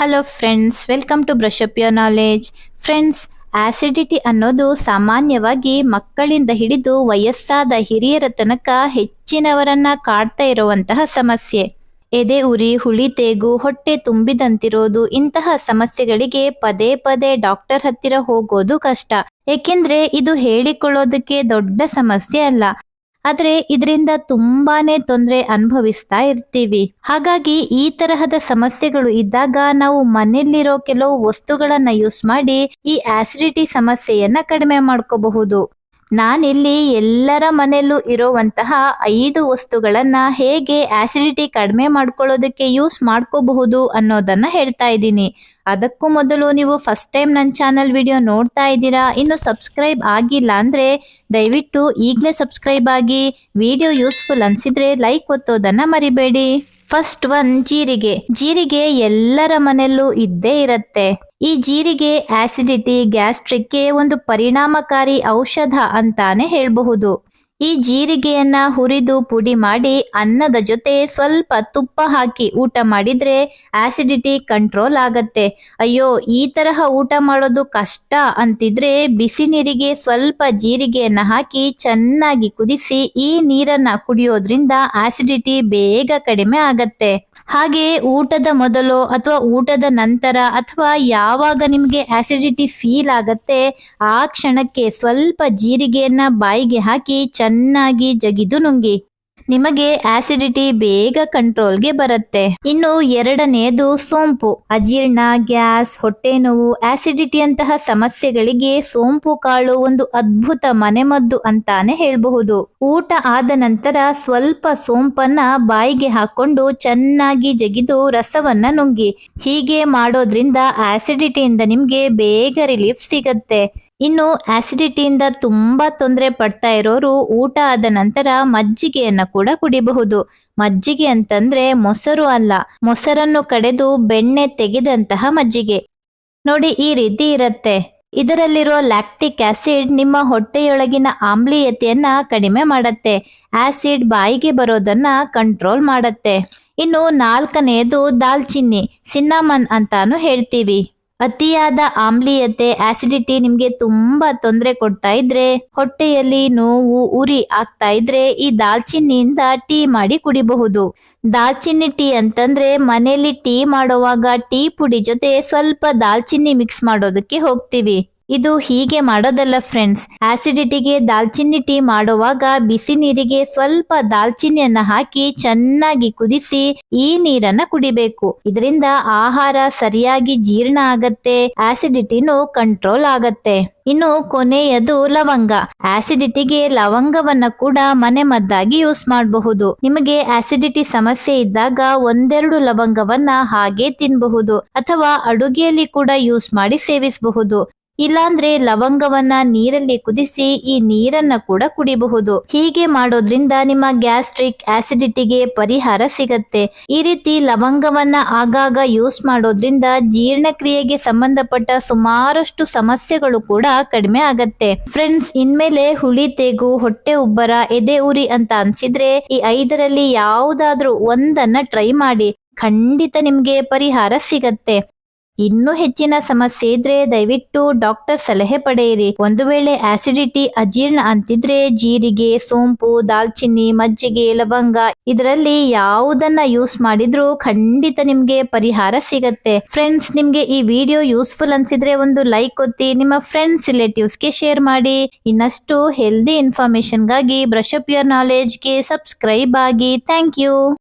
Hello friends welcome to brush up your knowledge friends acidity ಅನ್ನೋದು ಸಾಮಾನ್ಯವಾಗಿ ಮಕ್ಕಳಿಂದ ಹಿಡಿದು ವಯಸ್ಸಾದ ಹಿರಿಯರ ತನಕ ಹೆಚ್ಚಿನವರನ್ನ ಕಾಡ್ತಾ ಇರುವಂತಹ ಸಮಸ್ಯೆ. ಎದೆ ಉರಿ, ಹುಳಿ ತೇಗು, ಹೊಟ್ಟೆ ತುಂಬಿದಂತಿರೋದು ಇಂತಹ ಸಮಸ್ಯೆಗಳಿಗೆ ಪದೇ ಪದೇ ಡಾಕ್ಟರ್ ಹತ್ತಿರ ಹೋಗೋದು ಕಷ್ಟ. ಏಕೆಂದ್ರೆ ಇದು ಹೇಳಿಕೊಳ್ಳೋದಕ್ಕೆ ದೊಡ್ಡ ಸಮಸ್ಯೆ ಅಲ್ಲ. ಆದ್ರೆ ಇದರಿಂದ ತುಂಬಾನೇ ತೊಂದರೆ ಅನುಭವಿಸ್ತಾ ಇರ್ತೀವಿ. ಹಾಗಾಗಿ ಈ ತರಹದ ಸಮಸ್ಯೆಗಳು ಇದ್ದಾಗ ನಾವು ಮನೆಯಲ್ಲಿರೋ ಕೆಲವು ವಸ್ತುಗಳನ್ನ ಯೂಸ್ ಮಾಡಿ ಈ ಆಸಿಡಿಟಿ ಸಮಸ್ಯೆಯನ್ನ ಕಡಿಮೆ ಮಾಡ್ಕೋಬಹುದು. ನಾನಿಲ್ಲಿ ಎಲ್ಲರ ಮನೆಯಲ್ಲೂ ಇರುವಂತಹ ಐದು ವಸ್ತುಗಳನ್ನು ಹೇಗೆ ಆಸಿಡಿಟಿ ಕಡಿಮೆ ಮಾಡ್ಕೊಳ್ಳೋದಕ್ಕೆ ಯೂಸ್ ಮಾಡ್ಕೋಬಹುದು ಅನ್ನೋದನ್ನ ಹೇಳ್ತಾ ಇದ್ದೀನಿ. ಅದಕ್ಕೂ ಮೊದಲು ನೀವು ಫಸ್ಟ್ ಟೈಮ್ ನನ್ನ ಚಾನಲ್ ವಿಡಿಯೋ ನೋಡ್ತಾ ಇದ್ದೀರಾ, ಇನ್ನು ಸಬ್ಸ್ಕ್ರೈಬ್ ಆಗಿಲ್ಲ ಅಂದ್ರೆ ದಯವಿಟ್ಟು ಈಗಲೇ ಸಬ್ಸ್ಕ್ರೈಬ್ ಆಗಿ ವಿಡಿಯೋ ಯೂಸ್ಫುಲ್ ಅನ್ಸಿದ್ರೆ ಲೈಕ್ ಒತ್ತೋದನ್ನ ಮರಿಬೇಡಿ. ಫಸ್ಟ್ ಒನ್ ಜೀರಿಗೆ. ಜೀರಿಗೆ ಎಲ್ಲರ ಮನೆಯಲ್ಲೂ ಇದ್ದೇ ಇರತ್ತೆ. ಈ ಜೀರಿಗೆ ಆಸಿಡಿಟಿ ಗ್ಯಾಸ್ಟ್ರಿಕ್ಗೆ ಒಂದು ಪರಿಣಾಮಕಾರಿ ಔಷಧ ಅಂತಾನೆ ಹೇಳಬಹುದು. ಈ ಜೀರಿಗೆಯನ್ನ ಹುರಿದು ಪುಡಿ ಮಾಡಿ ಅನ್ನದ ಜೊತೆ ಸ್ವಲ್ಪ ತುಪ್ಪ ಹಾಕಿ ಊಟ ಮಾಡಿದ್ರೆ ಆಸಿಡಿಟಿ ಕಂಟ್ರೋಲ್ ಆಗತ್ತೆ. ಅಯ್ಯೋ, ಈ ತರಹ ಊಟ ಮಾಡೋದು ಕಷ್ಟ ಅಂತಿದ್ರೆ ಬಿಸಿ ನೀರಿಗೆ ಸ್ವಲ್ಪ ಜೀರಿಗೆಯನ್ನ ಹಾಕಿ ಚೆನ್ನಾಗಿ ಕುದಿಸಿ ಈ ನೀರನ್ನ ಕುಡಿಯೋದ್ರಿಂದ ಆಸಿಡಿಟಿ ಬೇಗ ಕಡಿಮೆ ಆಗತ್ತೆ. ಹಾಗೆ ಊಟದ ಮೊದಲು ಅಥವಾ ಊಟದ ನಂತರ ಅಥವಾ ಯಾವಾಗ ನಿಮಗೆ ಆಸಿಡಿಟಿ ಫೀಲ್ ಆಗತ್ತೆ, ಆ ಕ್ಷಣಕ್ಕೆ ಸ್ವಲ್ಪ ಜೀರಿಗೆಯನ್ನ ಬಾಯಿಗೆ ಹಾಕಿ ಚೆನ್ನಾಗಿ ಜಗಿದು ನುಂಗಿ. ನಿಮಗೆ ಆಸಿಡಿಟಿ ಬೇಗ ಕಂಟ್ರೋಲ್ಗೆ ಬರುತ್ತೆ. ಇನ್ನು ಎರಡನೆಯದು ಸೋಂಪು. ಅಜೀರ್ಣ, ಗ್ಯಾಸ್, ಹೊಟ್ಟೆ ನೋವು ಆಸಿಡಿಟಿ ಅಂತಹ ಸಮಸ್ಯೆಗಳಿಗೆ ಸೋಂಪು ಕಾಳು ಒಂದು ಅದ್ಭುತ ಮನೆಮದ್ದು ಅಂತಾನೆ ಹೇಳಬಹುದು. ಊಟ ಆದ ನಂತರ ಸ್ವಲ್ಪ ಸೋಂಪನ್ನ ಬಾಯಿಗೆ ಹಾಕೊಂಡು ಚೆನ್ನಾಗಿ ಜಗಿದು ರಸವನ್ನ ನುಂಗಿ. ಹೀಗೆ ಮಾಡೋದ್ರಿಂದ ಆಸಿಡಿಟಿಯಿಂದ ನಿಮ್ಗೆ ಬೇಗ ರಿಲೀಫ್ ಸಿಗತ್ತೆ. ಇನ್ನು ಆಸಿಡಿಟಿಯಿಂದ ತುಂಬಾ ತೊಂದರೆ ಪಡ್ತಾ ಇರೋರು ಊಟ ಆದ ನಂತರ ಮಜ್ಜಿಗೆಯನ್ನ ಕೂಡ ಕುಡಿಬಹುದು. ಮಜ್ಜಿಗೆ ಅಂತಂದ್ರೆ ಮೊಸರು ಅಲ್ಲ, ಮೊಸರನ್ನು ಕಡೆದು ಬೆಣ್ಣೆ ತೆಗೆದಂತಹ ಮಜ್ಜಿಗೆ. ನೋಡಿ ಈ ರೀತಿ ಇರತ್ತೆ. ಇದರಲ್ಲಿರೋ ಲ್ಯಾಕ್ಟಿಕ್ ಆಸಿಡ್ ನಿಮ್ಮ ಹೊಟ್ಟೆಯೊಳಗಿನ ಆಮ್ಲೀಯತೆಯನ್ನ ಕಡಿಮೆ ಮಾಡತ್ತೆ. ಆಸಿಡ್ ಬಾಯಿಗೆ ಬರೋದನ್ನ ಕಂಟ್ರೋಲ್ ಮಾಡತ್ತೆ. ಇನ್ನು ನಾಲ್ಕನೆಯದು ದಾಲ್ಚಿನ್ನಿ, ಸಿನ್ನಾಮನ್ ಅಂತಾನು ಹೇಳ್ತೀವಿ. ಅತಿಯಾದ ಆಮ್ಲೀಯತೆ ಆಸಿಡಿಟಿ ನಿಮ್ಗೆ ತುಂಬಾ ತೊಂದರೆ ಕೊಡ್ತಾ ಇದ್ರೆ, ಹೊಟ್ಟೆಯಲ್ಲಿ ನೋವು, ಉರಿ ಆಗ್ತಾ ಇದ್ರೆ ಈ ದಾಲ್ಚಿನ್ನಿಯಿಂದ ಟೀ ಮಾಡಿ ಕುಡಿಬಹುದು. ದಾಲ್ಚಿನ್ನಿ ಟೀ ಅಂತಂದ್ರೆ ಮನೆಯಲ್ಲಿ ಟೀ ಮಾಡುವಾಗ ಟೀ ಪುಡಿ ಜೊತೆ ಸ್ವಲ್ಪ ದಾಲ್ಚಿನ್ನಿ ಮಿಕ್ಸ್ ಮಾಡೋದಕ್ಕೆ ಹೋಗ್ತೀವಿ. ಇದು ಹೀಗೆ ಮಾಡೋದಲ್ಲ ಫ್ರೆಂಡ್ಸ್ ಆಸಿಡಿಟಿಗೆ ದಾಲ್ಚಿನ್ನಿ ಟೀ ಮಾಡುವಾಗ ಬಿಸಿ ನೀರಿಗೆ ಸ್ವಲ್ಪ ದಾಲ್ಚಿನ್ನಿಯನ್ನ ಹಾಕಿ ಚೆನ್ನಾಗಿ ಕುದಿಸಿ ಈ ನೀರನ್ನ ಕುಡಿಬೇಕು. ಇದರಿಂದ ಆಹಾರ ಸರಿಯಾಗಿ ಜೀರ್ಣ ಆಗತ್ತೆ ಆಸಿಡಿಟಿನೂ ಕಂಟ್ರೋಲ್ ಆಗತ್ತೆ. ಇನ್ನು ಕೊನೆಯದು ಲವಂಗ. ಆಸಿಡಿಟಿಗೆ ಲವಂಗವನ್ನ ಕೂಡ ಮನೆ ಮದ್ದಾಗಿ ಯೂಸ್ ಮಾಡಬಹುದು. ನಿಮಗೆ ಆಸಿಡಿಟಿ ಸಮಸ್ಯೆ ಇದ್ದಾಗ ಒಂದೆರಡು ಲವಂಗವನ್ನ ಹಾಗೆ ತಿನ್ನಬಹುದು ಅಥವಾ ಅಡುಗೆಯಲ್ಲಿ ಕೂಡ ಯೂಸ್ ಮಾಡಿ ಸೇವಿಸಬಹುದು. ಇಲ್ಲಾಂದ್ರೆ ಲವಂಗವನ್ನ ನೀರಲ್ಲಿ ಕುದಿಸಿ ಈ ನೀರನ್ನ ಕೂಡ ಕುಡಿಬಹುದು. ಹೀಗೆ ಮಾಡೋದ್ರಿಂದ ನಿಮ್ಮ ಗ್ಯಾಸ್ಟ್ರಿಕ್ ಆಸಿಡಿಟಿಗೆ ಪರಿಹಾರ ಸಿಗತ್ತೆ. ಈ ರೀತಿ ಲವಂಗವನ್ನ ಆಗಾಗ ಯೂಸ್ ಮಾಡೋದ್ರಿಂದ ಜೀರ್ಣಕ್ರಿಯೆಗೆ ಸಂಬಂಧಪಟ್ಟ ಸುಮಾರಷ್ಟು ಸಮಸ್ಯೆಗಳು ಕೂಡ ಕಡಿಮೆ ಆಗತ್ತೆ. ಫ್ರೆಂಡ್ಸ್, ಇನ್ಮೇಲೆ ಹುಳಿ, ತೆಗು, ಹೊಟ್ಟೆ ಉಬ್ಬರ, ಎದೆ ಉರಿ ಅಂತ ಅನ್ಸಿದ್ರೆ ಈ ಐದರಲ್ಲಿ ಯಾವುದಾದ್ರೂ ಒಂದನ್ನ ಟ್ರೈ ಮಾಡಿ. ಖಂಡಿತ ನಿಮ್ಗೆ ಪರಿಹಾರ ಸಿಗತ್ತೆ. ಇನ್ನೂ ಹೆಚ್ಚಿನ ಸಮಸ್ಯೆ ಇದ್ರೆ ದಯವಿಟ್ಟು ಡಾಕ್ಟರ್ ಸಲಹೆ ಪಡೆಯಿರಿ. ಒಂದು ವೇಳೆ ಆಸಿಡಿಟಿ ಅಜೀರ್ಣ ಅಂತಿದ್ರೆ ಜೀರಿಗೆ, ಸೋಂಪು, ದಾಲ್ಚಿನ್ನಿ, ಮಜ್ಜಿಗೆ, ಲವಂಗ ಇದರಲ್ಲಿ ಯಾವುದನ್ನ ಯೂಸ್ ಮಾಡಿದ್ರು ಖಂಡಿತ ನಿಮ್ಗೆ ಪರಿಹಾರ ಸಿಗತ್ತೆ. ಫ್ರೆಂಡ್ಸ್ ನಿಮ್ಗೆ ಈ ವಿಡಿಯೋ ಯೂಸ್ಫುಲ್ ಅನ್ಸಿದ್ರೆ ಒಂದು ಲೈಕ್ ಒತ್ತಿ, ನಿಮ್ಮ ಫ್ರೆಂಡ್ಸ್ ರಿಲೇಟಿವ್ಸ್ಗೆ ಶೇರ್ ಮಾಡಿ. ಇನ್ನಷ್ಟು ಹೆಲ್ದಿ ಇನ್ಫಾರ್ಮೇಶನ್ಗಾಗಿ ಬ್ರಷ್ ಅಪ್ ನಾಲೆಜ್ಗೆ ಸಬ್ಸ್ಕ್ರೈಬ್ ಆಗಿ. Thank you